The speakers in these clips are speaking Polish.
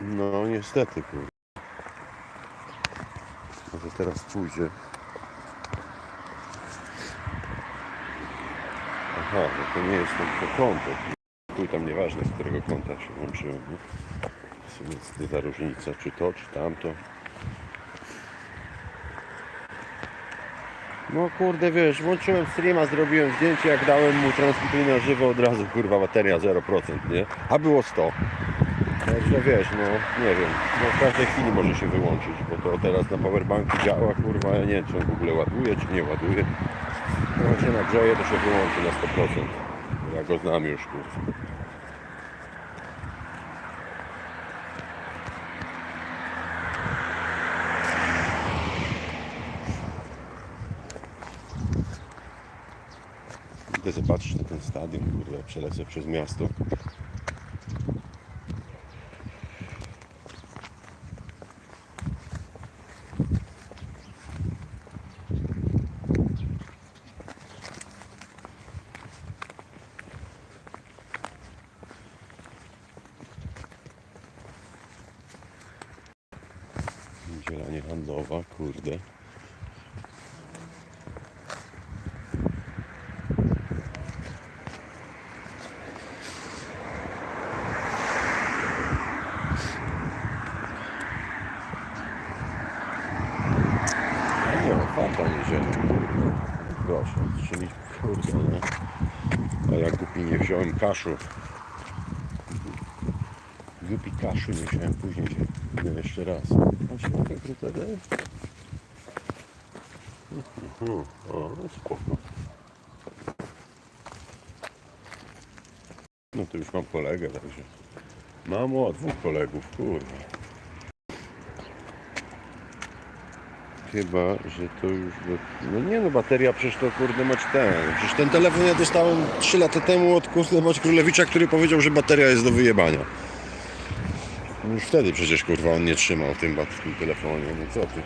No niestety kurwa. Może teraz pójdzie. Aha, no to nie jest to konto. Chuj tam nieważne z którego konta się łączyłem. Nie? W sumie jest ta różnica, czy to, czy tamto. No kurde wiesz, włączyłem streama, zrobiłem zdjęcie, jak dałem mu transmituj na żywo od razu kurwa bateria 0%, nie? A było 100. Także wiesz, no nie wiem, no w każdej chwili może się wyłączyć, bo to teraz na powerbanku działa, kurwa, ja nie wiem czy on w ogóle ładuje, czy nie ładuje. Jak się nagrzeje, to się wyłączy na 100%. Ja go znam już, kurwa. Idę zobaczyć na ten stadion, kurwa, przelecę przez miasto. Niedziela niehandlowa, kurde. Nie, otwarta niedziela, kurde. Proszę, czyli kurde, nie? A ja głupi nie wziąłem kaszu. Głupi kaszu nie wziąłem, później się idę jeszcze raz. A się mogę krótko Mhm, O, no spoko. No to już mam kolegę, także. Mam o dwóch kolegów, kurwa. Chyba, że to już. No nie no, bateria przecież to kurde mać ten. Przecież ten telefon ja dostałem 3 lata temu od kurde mać królewicza, który powiedział, że bateria jest do wyjebania. No Już wtedy przecież kurwa on nie trzymał tym, tym telefonie. No co ty?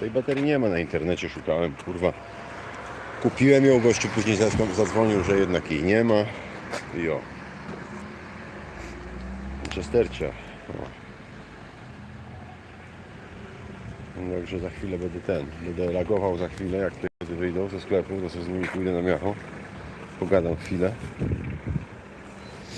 Tej baterii nie ma na internecie, szukałem kurwa. Kupiłem ją, gościu później zadzwo- zadzwonił, że jednak jej nie ma. I o. Chestercia. O. No, Także za chwilę będę ten, będę reagował za chwilę, jak te wyjdą ze sklepu, to sobie z nimi pójdę na miacho, pogadam chwilę